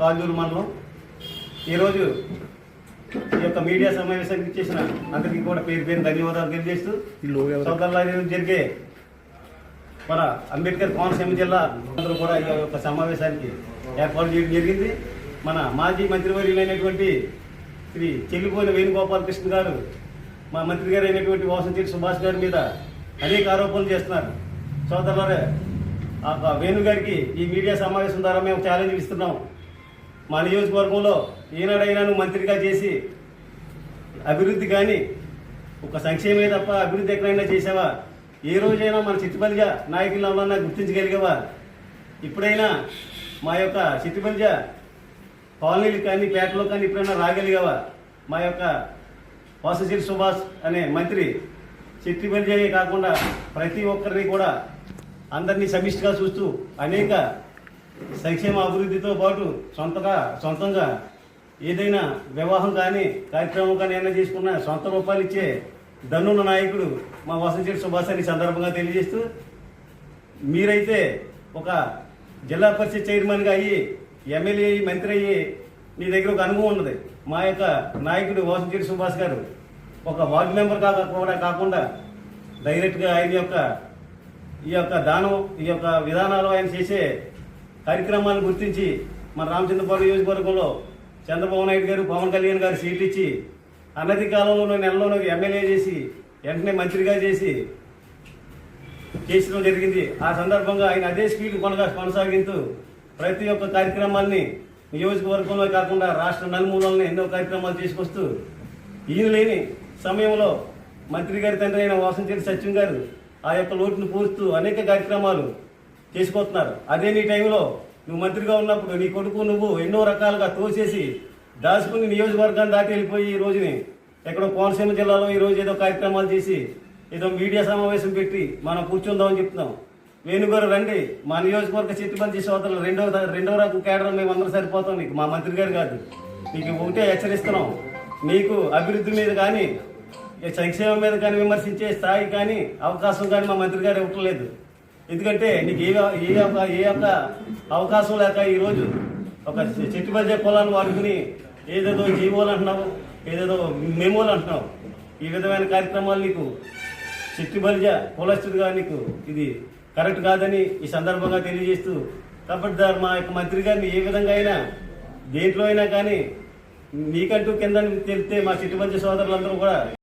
కాజూరు మండలం. ఈరోజు ఈ యొక్క మీడియా సమావేశానికి ఇచ్చేసిన అందరికీ కూడా పేరు పేరు ధన్యవాదాలు తెలియజేస్తూ సోదరుల జరిగే మన అంబేద్కర్ కోనసీమ జిల్లా అందరూ కూడా ఈ యొక్క సమావేశానికి ఏర్పాటు చేయడం జరిగింది. మన మాజీ మంత్రివర్యులైనటువంటి శ్రీ చెల్లిపోయిన వేణుగోపాలకృష్ణ గారు మా మంత్రి గారు అయినటువంటి వాసంచేటి సుభాష్ గారి మీద అనేక ఆరోపణలు చేస్తున్నారు. సోదరులరే ఆ ఆ వేణు గారికి ఈ మీడియా సమావేశం ద్వారా మేము ఛాలెంజ్ ఇస్తున్నాం. మా నియోజకవర్గంలో ఈనాడైనా మంత్రిగా చేసి అభివృద్ధి కానీ ఒక సంక్షేమే తప్ప అభివృద్ధి ఎక్కడైనా చేసావా ఏ రోజైనా మన చిట్టుబలిజ నాయకులు ఎవరన్నా గుర్తించగలిగావా? ఇప్పుడైనా మా యొక్క చిట్టుబలిజ కాలనీలు కానీ పేటలో కానీ ఇప్పుడైనా రాగలిగావా? మా యొక్క వాసశిరి సుభాష్ అనే మంత్రి చిట్టిబలిజే కాకుండా ప్రతి ఒక్కరిని కూడా అందరినీ సమిష్టిగా చూస్తూ అనేక సంక్షేమ అభివృద్ధితో పాటు సొంతగా సొంతంగా ఏదైనా వివాహం కానీ కార్యక్రమం కానీ ఏమైనా చేసుకున్నా సొంత రూపాయలు ఇచ్చే దన్నున్న నాయకుడు మా వసంచేటి సుభాష్ అని సందర్భంగా తెలియజేస్తూ మీరైతే ఒక జిల్లా పరిషత్ చైర్మన్గా అయ్యి ఎమ్మెల్యే అయ్యి మంత్రి అయ్యి మీ దగ్గర ఒక అనుభవం ఉన్నది. మా యొక్క నాయకుడు వాసంచేటి సుభాష్ గారు ఒక వార్డు మెంబర్ కాక కూడా కాకుండా డైరెక్ట్గా ఆయన యొక్క ఈ యొక్క దానం ఈ యొక్క విధానాలు ఆయన చేసే కార్యక్రమాలను గుర్తించి మన రామచంద్రపురం నియోజకవర్గంలో చంద్రబాబు నాయుడు గారు పవన్ కళ్యాణ్ గారు సీట్లు ఇచ్చి అన్నది కాలంలో నెలలోనూ ఎమ్మెల్యే చేసి వెంటనే మంత్రిగా చేసి చేసడం జరిగింది. ఆ సందర్భంగా ఆయన అదే స్పీడ్ కొనగా కొనసాగిస్తూ ప్రతి ఒక్క కార్యక్రమాన్ని నియోజకవర్గంలో కాకుండా రాష్ట్ర నలుమూలలను ఎన్నో కార్యక్రమాలు తీసుకొస్తూ ఈయన లేని సమయంలో మంత్రి గారి తండ్రి అయిన వాసంచేటి సత్యం గారు ఆ యొక్క లోటును పూరుస్తూ అనేక కార్యక్రమాలు చేసుకొస్తున్నారు అదే నీ టైంలో నువ్వు మంత్రిగా ఉన్నప్పుడు నీ కొడుకు నువ్వు ఎన్నో రకాలుగా తోసేసి దాచుకుని నియోజకవర్గాన్ని దాటి వెళ్ళిపోయి ఈ రోజుని ఎక్కడో కోనసీమ జిల్లాలో ఈ రోజు ఏదో కార్యక్రమాలు చేసి ఏదో మీడియా సమావేశం పెట్టి మనం కూర్చుందామని చెప్తున్నాం. వేణుగారు రండి. మా నియోజకవర్గ చేసే సోదరులు రెండవ రెండో రకం కేడర్ మేము అందరం సరిపోతాం నీకు. మా మంత్రి గారు కాదు. నీకు ఒకటే హెచ్చరిస్తున్నాం. నీకు అభివృద్ధి మీద కానీ సంక్షేమం మీద కానీ విమర్శించే స్థాయి కానీ అవకాశం కానీ మా మంత్రి గారు ఇవ్వట్లేదు. ఎందుకంటే నీకు ఏ ఏ యొక్క ఏ యొక్క అవకాశం లేక ఈరోజు ఒక చెట్టు మధ్య పొలాన్ని వాడుకుని ఏదేదో జీవోలు అంటున్నావు ఏదేదో మెమోలు అంటున్నావు. ఈ విధమైన కార్యక్రమాలు నీకు చెట్టు చెట్టుబలిజ కులస్తుడిగా నీకు ఇది కరెక్ట్ కాదని ఈ సందర్భంగా తెలియజేస్తూ కాబట్టి మా యొక్క మంత్రి గారిని ఏ విధంగా అయినా దేంట్లో అయినా కానీ నీకంటూ కింద తెలిస్తే మా చిట్టుబంజ సోదరులందరూ కూడా